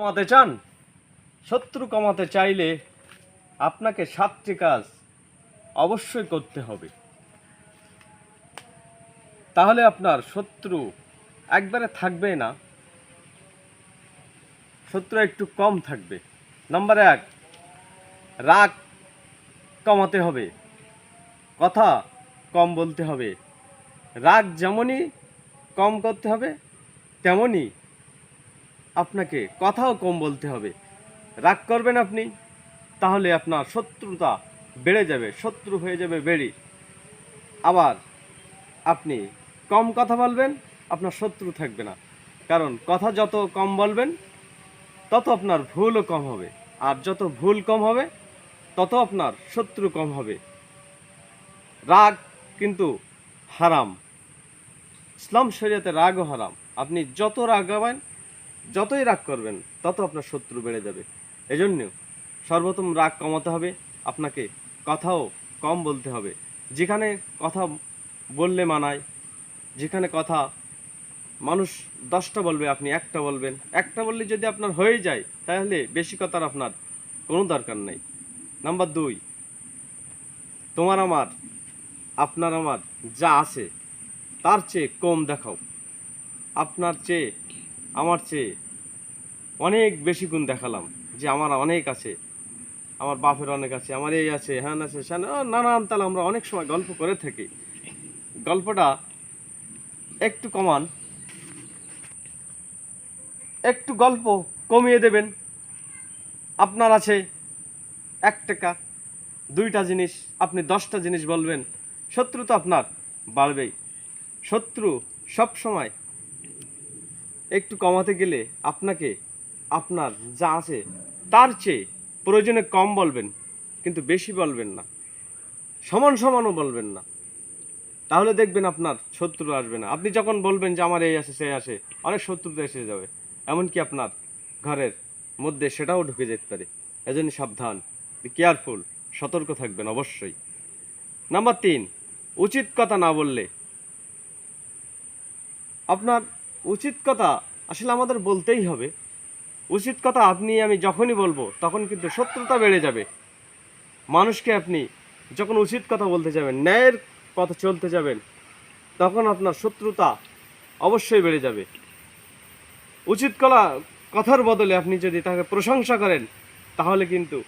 কমাতে চান, শত্রু কমাতে চাইলে আপনাকে সাতটি কাজ অবশ্যই করতে হবে। তাহলে আপনার শত্রু একবারে থাকবে না, শত্রু একটু কম থাকবে। নাম্বার এক, রাগ কমাতে হবে, কথা কম বলতে হবে। রাগ যেমনই কম করতে হবে, তেমনই আপনাকে কথাও কম বলতে হবে। রাগ করবেন আপনি, তাহলে আপনার শত্রুতা বেড়ে যাবে, শত্রু হয়ে যাবে বেড়ে। আবার আপনি কম কথা বলবেন, আপনার শত্রু থাকবে না। কারণ কথা যত কম বলবেন, তত আপনার ভুলও কম হবে। আর যত ভুল কম হবে, তত আপনার শত্রু কম হবে। রাগ কিন্তু হারাম। ইসলাম শরীয়তে রাগও হারাম। আপনি যত রাগাবেন যতই রাগ করবেন, তত আপনার শত্রু বেড়ে যাবে। এজন্য সর্বপ্রথম রাগ কমাতে হবে, আপনাকে কথাও কম বলতে হবে। যেখানে কথা বললে মানায়, যেখানে কথা মানুষ দশটা বলবে, আপনি একটা বলবেন। একটা বললে যদি আপনার হয়ে যায়, তাহলে বেশি কথার আপনার কোনো দরকার নেই। নাম্বার দুই, তোমার আমার, আপনার আমার যা আছে, তার চেয়ে কম দেখাও। আপনার চেয়ে আমার চেয়ে অনেক বেশি গুণ দেখালাম যে আমার অনেক আছে। আমার বাপের অনেক আছে, আমার এই আছে, হ্যান আছে স্যান নানান, তাহলে আমরা অনেক সময় গল্প করে থাকি। গল্পটা একটু কমান। একটু গল্প কমিয়ে দেবেন। আপনার আছে এক টাকা, দুইটা জিনিস, আপনি দশটা জিনিস বলবেন, শত্রু তো আপনার বাড়বেই। শত্রু সব সময় একটু কমাতে গেলে আপনাকে, আপনার যা আছে, তার চেয়ে প্রয়োজনে কম বলবেন, কিন্তু বেশি বলবেন না। সমান সমানও বলবেন না। তাহলে দেখবেন আপনার শত্রু আসবে না। আপনি যখন বলবেন যে আমার এই আছে সে আছে, অনেক শত্রুতা এসে যাবে। এমনকি আপনার ঘরের মধ্যে সেটাও ঢুকে যেতে পারে। এজন্য সাবধান কেয়ারফুল সতর্ক থাকবেন অবশ্যই। নাম্বার তিন, উচিত কথা না বললে। আপনার উচিত কথা আসলে আমাদের বলতেই হবে। উচিত কথা আপনি, আমি যখনই বলব, তখন কিন্তু শত্রুতা বেড়ে যাবে। মানুষকে আপনি যখন উচিত কথা বলতে যাবেন, ন্যায়ের পথে চলতে যাবেন, তখন আপনার শত্রুতা অবশ্যই বেড়ে যাবে। উচিত কলা, কথার বদলে আপনি যদি তাকে প্রশংসা করেন, তাহলে কিন্তু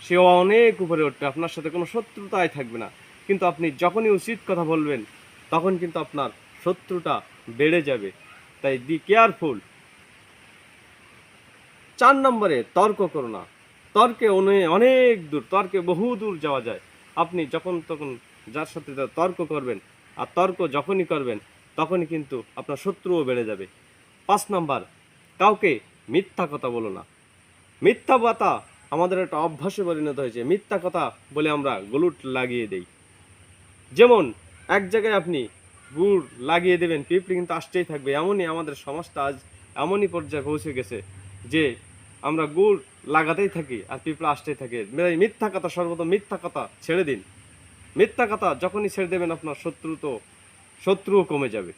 সে অনেক উপরে উঠবে, আপনার সাথে কোনো শত্রুতাই থাকবে না। কিন্তু আপনি যখনই উচিত কথা বলবেন, তখন কিন্তু আপনার শত্রুটা বেড়ে যাবে। তাই বি কেয়ারফুল চার নম্বরে, তর্ক করো না। তর্কে অনে- অনেক দূর, তর্কে বহু দূর যাওয়া যায়। আপনি যখন তখন যার সাথে তর্ক করবেন, আর তর্ক যখনই করবেন, তখনই কিন্তু আপনার শত্রুও বেড়ে যাবে। পাঁচ নাম্বার, কাউকে মিথ্যা কথা বলো না। মিথ্যা কথা আমাদের একটা অভ্যাসে পরিণত হয়েছে। মিথ্যা কথা বলে আমরা গলুট লাগিয়ে দেই। যেমন, এক জায়গায় আপনি গুড় লাগিয়ে দেবেন, পিঁপড়ি কিন্তু আসতেই থাকবে। এমনই আমাদের সমাজটা আজ এমনই পর্যায়ে পৌঁছে গেছে যে আমরা গুড় লাগাতেই থাকি আর পিঁপড়া আসতেই থাকে। মিথ্যা কথা, সর্বপ্রথম মিথ্যা কথা ছেড়ে দিন। মিথ্যা কথা যখনই ছেড়ে দেবেন আপনার শত্রু তো, শত্রুও কমে যাবে।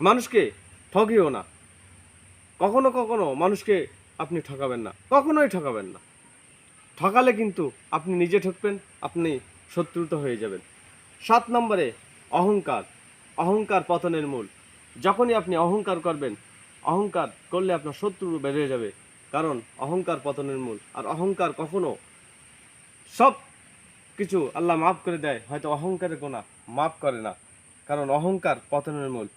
মানুষকে ঠকিও না। কখনো কখনো মানুষকে আপনি ঠকাবেন না। কখনোই ঠকাবেন না। ঠকালে কিন্তু আপনি নিজে ঠকবেন, আপনি শত্রুতা হয়ে যাবেন। সাত নম্বরে অহংকার। অহংকার পতনের মূল। যখনই আপনি অহংকার করবেন, অহংকার করলে আপনার শত্রু বেড়ে যাবে। কারণ অহংকার পতনের মূল। আর অহংকার কখনো সব কিছু আল্লাহ মাফ করে দেয়, হয়তো অহংকারের গোনা মাফ করে না। কারণ অহংকার পতনের মূল।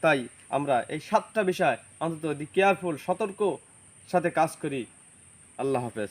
তাই আমরা এই সাতটা বিষয় অন্তত কেয়ারফুল সতর্ক সাথে কাজ করি। আল্লাহ হাফেজ।